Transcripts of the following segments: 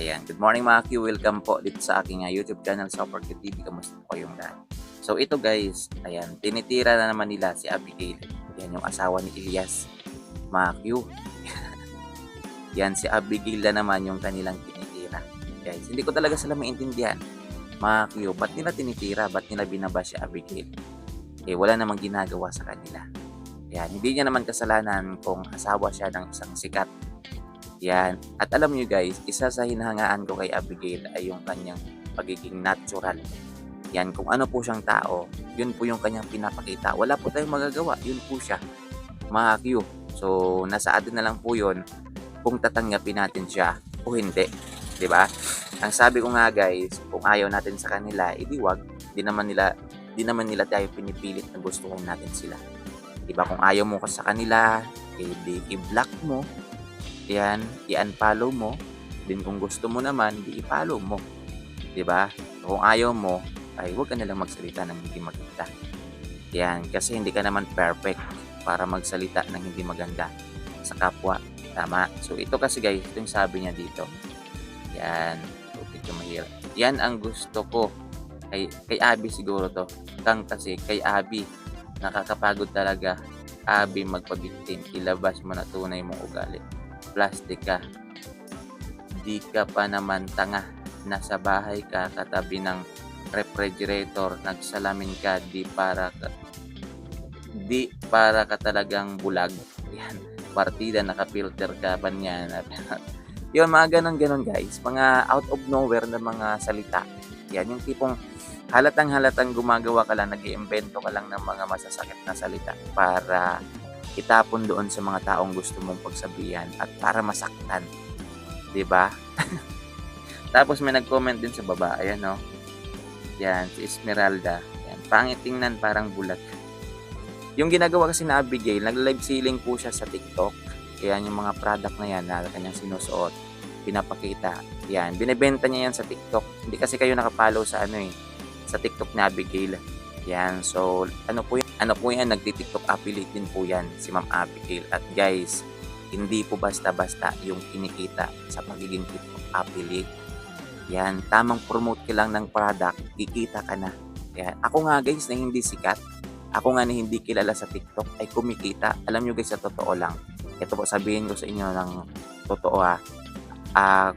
Ayan, good morning mga Q. Welcome po dito sa aking ah, YouTube channel, Super Q TV. Kamusta po yung lahat? So ito guys, ayan, tinitira na naman nila si Abigail. Yan yung asawa ni Elias. Mga Q. Yan, si Abigail na naman yung kanilang tinitira. Guys, hindi ko talaga sila maintindihan. Mga Q, ba't nila tinitira? Ba't nila binaba si Abigail? Eh, wala namang ginagawa sa kanila. Yan, hindi niya naman kasalanan kung asawa siya ng isang sikat yan. At alam nyo guys, isa sa hinahangaan ko kay Abigail ay yung kanyang pagiging natural. Yan, kung ano po siyang tao, yun po yung kanyang pinapakita. Wala po tayong magagawa, yun po siya. Mga Q. So, nasa atin na lang po yun kung tatanggapin natin siya o hindi. 'Di ba? Ang sabi ko nga guys, kung ayaw natin sa kanila, edi wag. Di naman nila di naman nila tayo pinipilit na gustuhin natin sila. 'Di ba? Kung ayaw mo ka sa kanila, edi i-block mo, yan, i-unfollow mo. Din kung gusto mo naman, di i-follow mo. 'Di ba? Kung ayaw mo, ay huwag ka na lang magsalita ng hindi maganda. Yan, kasi hindi ka naman perfect para magsalita ng hindi maganda sa kapwa. Tama. So ito kasi guys, ito yung sabi niya dito. Yan. So, medyo mahirap. Yan ang gusto ko. Kay, kay Abby siguro to. Kang kasi kay Abby, nakakapagod talaga. Abby magpabiktim. Ilabas mo na tunay mong ugali plastic ka. Di ka pa naman tanga. Nasa bahay ka katabi ng refrigerator. Nagsalamin ka di para ka, di para ka talagang bulag. Yan. Partida nakapilter ka pa niyan. Yun, mga ganon-ganon guys. Mga out of nowhere na mga salita. Yan, yung tipong halatang halatang gumagawa ka lang, nag iimbento ka lang ng mga masasakit na salita para itapon doon sa mga taong gusto mong pagsabihan at para masaktan. 'Di ba? Tapos may nag-comment din sa baba, ayan no. Yan, si Esmeralda. Yan, pangit tingnan parang bulag. Yung ginagawa kasi na Abigail, nag-live selling po siya sa TikTok. Yan yung mga product na yan na kanyang sinusuot, pinapakita. Yan, binebenta niya yan sa TikTok. Hindi kasi kayo nakapollow sa ano eh, sa TikTok ni Abigail. Yan, so ano po yan? Ano po yan? Nagti-TikTok affiliate din po yan si Ma'am Abigail. At guys, hindi po basta-basta yung kinikita sa pagiging TikTok affiliate. Yan, tamang promote ka lang ng product, kikita ka na. Yan. Ako nga guys na hindi sikat, ako nga na hindi kilala sa TikTok ay kumikita. Alam nyo guys, sa totoo lang. Ito po sabihin ko sa inyo ng totoo ha. Ah,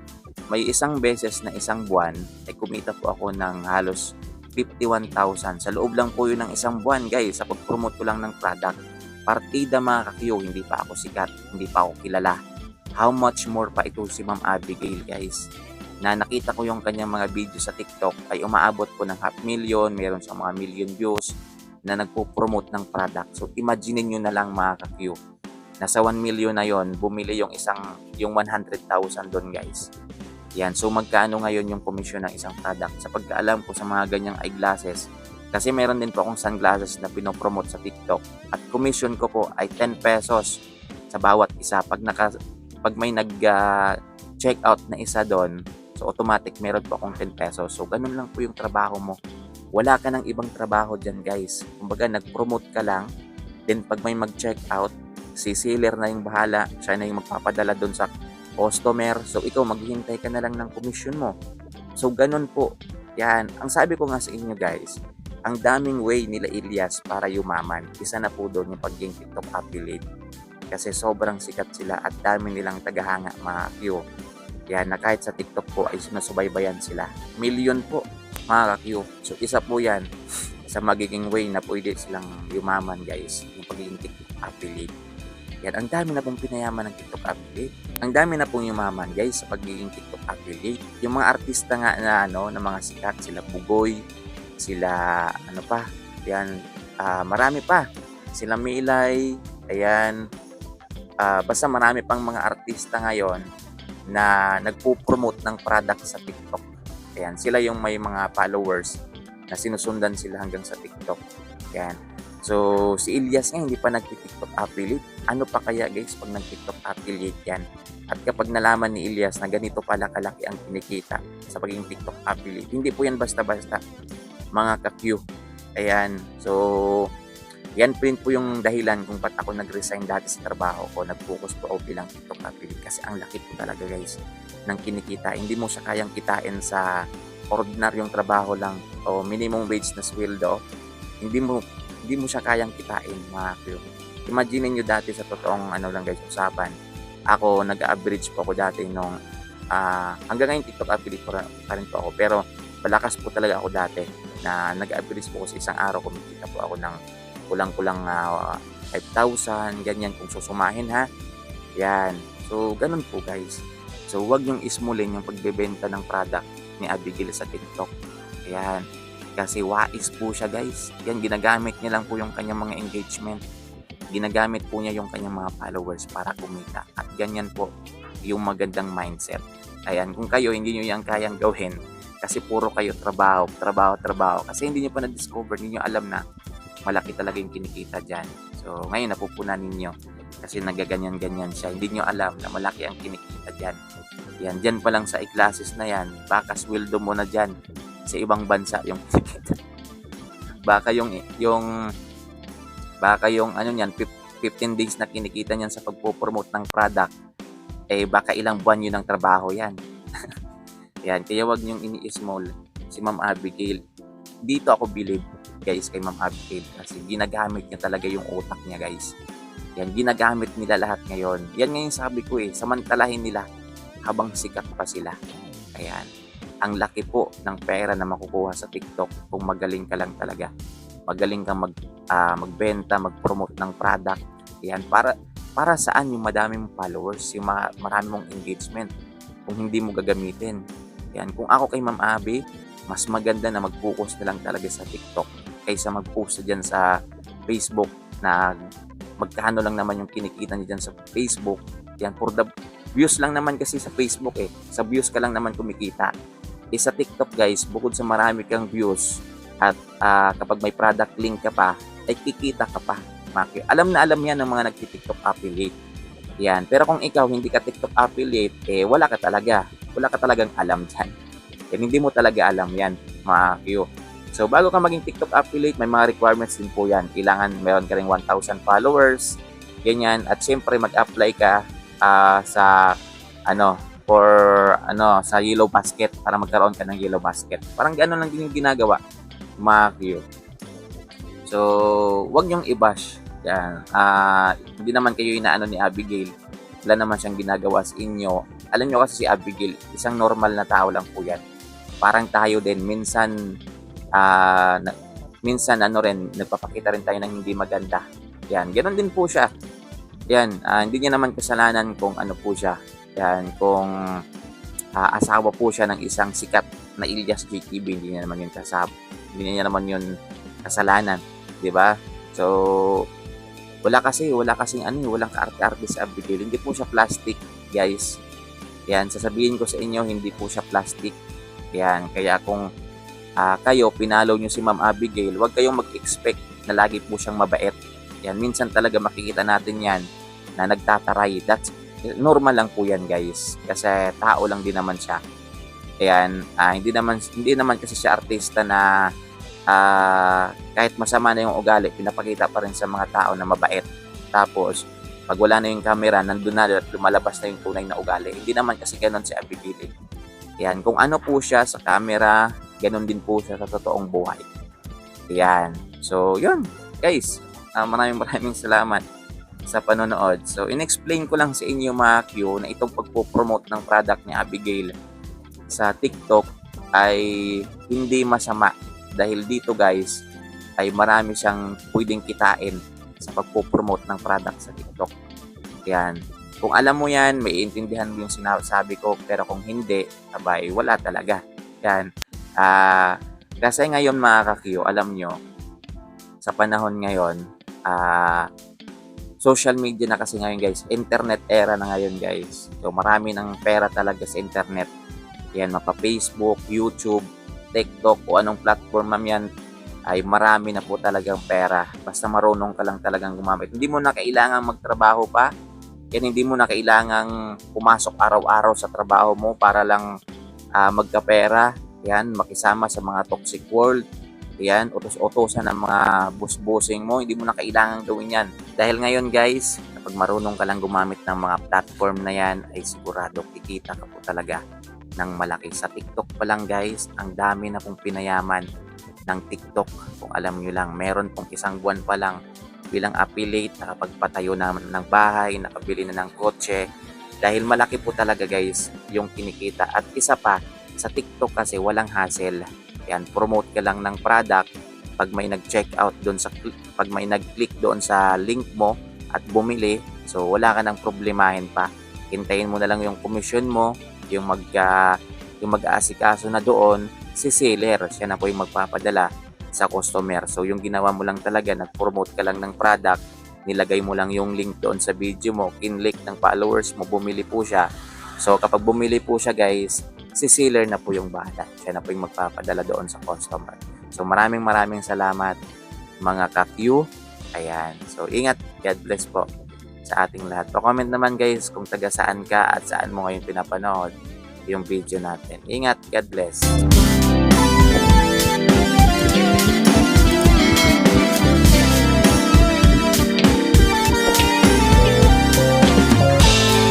may isang beses na isang buwan ay kumita po ako ng halos 51,000. Sa loob lang po yun ng isang buwan, guys, sa pag-promote ko lang ng product. Partida mga kakiyo, hindi pa ako sikat, hindi pa ako kilala. How much more pa ito si Ma'am Abigail, guys. Na nakita ko yung kanyang mga video sa TikTok ay umaabot po ng half million, meron sa mga million views na nagpo-promote ng product. So, imagine nyo na lang mga kakiyo. Nasa 1 million na yon bumili yung isang, yung 100,000 doon, guys. Yan, so magkano ngayon yung commission ng isang product? Sa pagkaalam ko sa mga ganyang eyeglasses, kasi meron din po akong sunglasses na pinopromote sa TikTok. At commission ko po ay 10 pesos sa bawat isa. Pag, naka, pag may nag-check out na isa doon, so automatic meron po akong 10 pesos. So ganun lang po yung trabaho mo. Wala ka ng ibang trabaho dyan guys. Kumbaga nag-promote ka lang, then pag may mag-check out, si seller na yung bahala, siya na yung magpapadala doon sa customer. So, ikaw, maghihintay ka na lang ng commission mo. So, ganun po. Yan. Ang sabi ko nga sa inyo, guys, ang daming way nila Elias para yumaman. Isa na po doon yung pagiging TikTok affiliate. Kasi sobrang sikat sila at dami nilang tagahanga mga Q. Yan, na kahit sa TikTok po ay sinusubaybayan sila. Million po, mga Q. So, isa po yan sa magiging way na pwede silang yumaman, guys. Yung pagiging TikTok affiliate. Yan, ang dami na pong pinayaman ng TikTok affiliate. Ang dami na pong yumaman guys sa pagiging TikTok affiliate. Yung mga artista nga na ano, na mga sikat, sila Bugoy, sila ano pa, yan, ah, marami pa. Sila Milay, ayan, ah, basta marami pang mga artista ngayon na nagpo-promote ng product sa TikTok. Ayan, sila yung may mga followers na sinusundan sila hanggang sa TikTok. Ayan. So, si Elias nga hindi pa nag-TikTok affiliate. Ano pa kaya guys pag nag-TikTok affiliate yan? At kapag nalaman ni Elias na ganito pala kalaki ang kinikita sa pagiging TikTok affiliate, hindi po yan basta-basta mga ka-Q. Ayan. So, Yan po yun po yung dahilan kung ba't ako nag-resign dati sa trabaho ko. Nag-focus po ako bilang TikTok affiliate kasi ang laki po talaga guys ng kinikita. Hindi mo siya kayang kitain sa ordinaryong trabaho lang o minimum wage na sweldo. Hindi mo hindi mo siya kayang kitain mga crew. Imagine niyo dati sa totoong ano lang guys usapan. Ako nag-average po ako dati nung ah, hanggang ngayon TikTok affiliate pa, pa rin po ako. Pero malakas po talaga ako dati na nag-average po ako sa isang araw. Kumikita po ako ng kulang-kulang ah, 5,000 ganyan. Kung susumahin ha? Yan. So ganun po guys. So wag yung ismulin yung pagbebenta ng product ni Abigail sa TikTok. Yan. Kasi wais po siya guys. Yan ginagamit niya lang po yung kanyang mga engagement ginagamit po niya yung kanyang mga followers para kumita at ganyan po yung magandang mindset ayan kung kayo hindi nyo yan kayang gawin kasi puro kayo trabaho, trabaho, trabaho. Kasi hindi nyo pa na-discover, hindi nyo alam na malaki talaga yung kinikita dyan. So, ngayon napupunan ninyo kasi nagaganyan-ganyan siya. Hindi nyo alam na malaki ang kinikita dyan. Yan, dyan pa lang sa i-classes na yan, baka sweldo mo na dyan sa ibang bansa yung kinikita. baka yung, yung, baka yung, ano yan, 15 days na kinikita niyan sa pagpo-promote ng product, eh baka ilang buwan yun ang trabaho yan. Yan, kaya wag niyong ini-small si Ma'am Abigail. Dito ako believe, guys, kay Ma'am Abigail kasi ginagamit niya talaga yung utak niya, guys. Yan, ginagamit nila lahat ngayon. Yan ngayon sabi ko eh, samantalahin nila habang sikat pa sila. Ayan. Ang laki po ng pera na makukuha sa TikTok kung magaling ka lang talaga. Magaling kang mag, ah, magbenta, mag-promote ng product. Yan, para para saan yung madami mong followers, yung ma- marami mong engagement kung hindi mo gagamitin. Yan, kung ako kay Ma'am Abby, mas maganda na mag-focus na lang talaga sa TikTok kaysa mag-post dyan sa Facebook na magkano lang naman yung kinikita niya dyan sa Facebook. Yan, for the views lang naman kasi sa Facebook eh. Sa views ka lang naman kumikita. Eh sa TikTok guys, bukod sa marami kang views at ah, kapag may product link ka pa, ay kikita ka pa. Maki. Alam na alam yan ng mga nagti-TikTok affiliate. Yan. Pero kung ikaw hindi ka TikTok affiliate, eh wala ka talaga. Wala ka talagang alam dyan. Yan, hindi mo talaga alam yan, mga Q. So, bago ka maging TikTok affiliate, may mga requirements din po yan. Kailangan meron ka rin 1,000 followers, ganyan. At syempre, mag-apply ka ah, sa, ano, for, ano, sa yellow basket para magkaroon ka ng yellow basket. Parang gano'n lang din yung ginagawa, Q. So, wag yung i-bash. Yan. Ah, hindi naman kayo inaano ni Abigail. Wala naman siyang ginagawa sa inyo. Alam nyo kasi si Abigail, isang normal na tao lang po yan. Parang tayo din. Minsan, ah, na- minsan ano rin, nagpapakita rin tayo ng hindi maganda. Yan. Ganon din po siya. Yan. ah, hindi niya naman kasalanan kung ano po siya. Yan. Kung ah, asawa po siya ng isang sikat na Ilyas JTB, hindi niya naman yun kasab. Hindi niya naman yun kasalanan. 'di ba? So, wala kasi, wala kasing ano, eh, walang kaarte-arte sa Abigail. Hindi po siya plastic, guys. Yan, sasabihin ko sa inyo, hindi po siya plastic. Yan, kaya kung ah, kayo, pinalo nyo si Ma'am Abigail, huwag kayong mag-expect na lagi po siyang mabait. Yan, minsan talaga makikita natin yan na nagtataray. That's normal lang po yan, guys. Kasi tao lang din naman siya. Ayan, ah, hindi naman hindi naman kasi siya artista na ah, kahit masama na yung ugali, pinapakita pa rin sa mga tao na mabait. Tapos, pag wala na yung camera, nandun na at lumalabas na yung tunay na ugali. Hindi naman kasi ganun si Abigail. Yan, kung ano po siya sa camera, ganun din po siya sa totoong buhay. Yan. So, yun. Guys, ah, maraming maraming salamat sa panonood. So, in-explain ko lang sa inyo mga Q na itong pagpo-promote ng product ni Abigail sa TikTok ay hindi masama dahil dito guys ay marami siyang pwedeng kitain sa pagpo-promote ng product sa TikTok. Yan. Kung alam mo yan, may intindihan mo yung sinasabi ko, pero kung hindi, abay, wala talaga. Yan. Ah, kasi ngayon mga kakiyo, alam nyo, sa panahon ngayon, ah, social media na kasi ngayon guys, internet era na ngayon guys. So marami ng pera talaga sa internet. Yan, mapa Facebook, YouTube, TikTok o anong platform man yan ay marami na po talagang pera. Basta marunong ka lang talagang gumamit. Hindi mo na kailangan magtrabaho pa. Yan, hindi mo na kailangang pumasok araw-araw sa trabaho mo para lang ah, magkapera. Yan, makisama sa mga toxic world. Yan, utos-utosan ang mga busbusing mo. Hindi mo na kailangan gawin yan. Dahil ngayon guys, kapag marunong ka lang gumamit ng mga platform na yan, ay sigurado kikita ka po talaga ng malaki. Sa TikTok pa lang guys, ang dami na pong pinayaman ng TikTok. Kung alam nyo lang, meron pong isang buwan pa lang bilang affiliate, nakapagpatayo na ng bahay, nakabili na ng kotse. Dahil malaki po talaga guys yung kinikita. At isa pa, sa TikTok kasi walang hassle. Yan, promote ka lang ng product. Pag may nag-check out doon sa pag may nag-click doon sa link mo at bumili, so wala ka nang problemahin pa. Hintayin mo na lang yung commission mo, yung mag ah, yung mag-aasikaso na doon, si seller, siya na po yung magpapadala sa customer. So yung ginawa mo lang talaga, nag-promote ka lang ng product, nilagay mo lang yung link doon sa video mo, kinlik ng followers mo, bumili po siya. So kapag bumili po siya guys, si seller na po yung bahala. Siya na po yung magpapadala doon sa customer. So maraming maraming salamat mga ka-Q. Ayan. So ingat. God bless po sa ating lahat. Pa-comment naman guys kung taga saan ka at saan mo ngayon pinapanood yung video natin. Ingat. God bless.